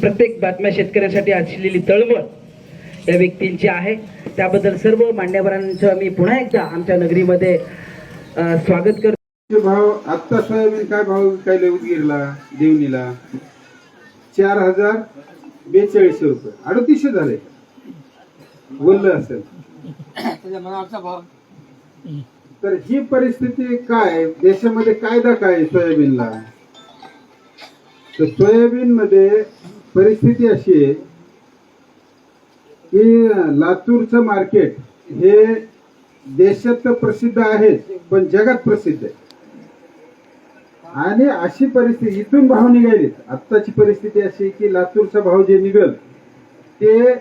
प्रत्येक बातम्या शेतकऱ्यासाठी असलेली तळमळ या व्यक्तींची आहे. त्याबद्दल सर्व मान्यवरांचं मी पुन्हा एकदा आमच्या नगरीमध्ये स्वागत करतो. भाव आत्ता सोयाबीन काय भाव विकायला उदगीरला देवणीला? चार हजार बेचाळीसशे रुपये. अडतीसशे झाले. बोललं असेल. तर ही परिस्थिती काय? देशामध्ये कायदा काय सोयाबीनला? तर सोयाबीन मध्ये परिस्थिती अशी आहे की लातूरचं मार्केट हे देशात तर प्रसिद्ध आहे पण जगात प्रसिद्ध आहे. आणि अशी परिस्थिती इथून भाव निघालीत. आत्ताची परिस्थिती अशी आहे की लातूरचा भाव जे निघल ते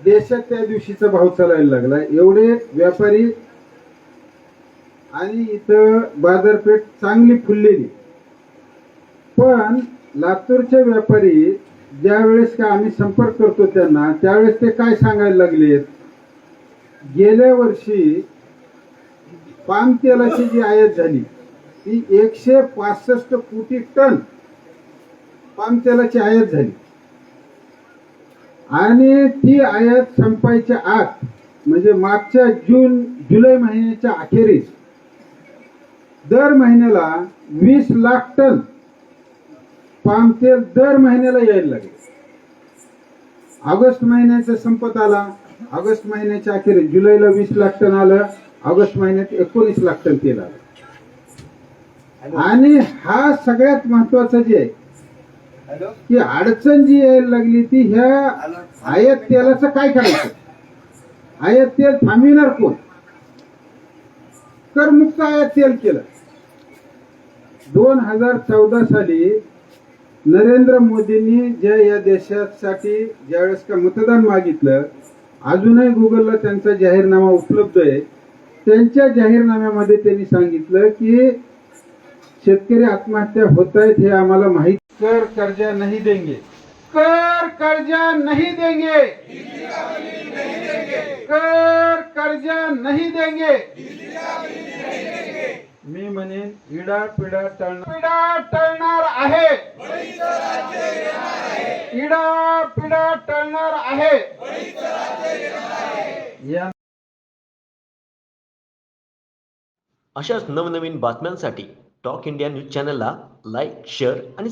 देशात त्या दिवशीचा भाव चालायला लागला. एवढे व्यापारी आणि इथं बाजारपेठ चांगली फुललेली. पण लातूरचे व्यापारी ज्यावेळेस का आम्ही संपर्क करतो त्यांना त्यावेळेस ते काय सांगायला लागलेत गेल्या वर्षी पाम तेलाची जी आयात झाली ती एकशे पासष्ट कोटी टन पाम तेलाची आयात झाली. आणि ती आयात संपायच्या आत म्हणजे मागच्या जून जुलै महिन्याच्या अखेरीस दर महिन्याला वीस लाख टन पाम तेल दर महिन्याला यायला लागले. ऑगस्ट महिन्याचा संपत आला. ऑगस्ट महिन्याच्या अखेरीस जुलैला वीस लाख टन आलं. ऑगस्ट महिन्यात एकोणीस लाख टन तेल आलं. आणि हा सगळ्यात महत्वाचं जे आहे की अडचण जी यायला लागली ती ह्या आयात तेलाचं काय करायचं? आयात तेल थांबविणार कोण? करमुक्त आयात तेल केलं. दोन हजार चौदा साली नरेंद्र मोदींनी ज्या या देशासाठी ज्यावेळेस का मतदान मागितलं अजूनही गुगलला त्यांचा जाहीरनामा उपलब्ध आहे. त्यांच्या जाहीरनाम्यामध्ये त्यांनी सांगितलं की शेतकरी आत्महत्या होत आहेत हे आम्हाला माहीत कर कर्जा नाही देंगे. कर कर्जा नहीं देंगे. कर कर्जा नहीं देंगे. मी म्हणेन इडा पिडा टळणार पिडा टळणार आहे इडा पिडा टळणार आहे. या अशाच नवनवीन बातम्यांसाठी टॉक इंडिया न्यूज चॅनलला लाईक शेअर आणि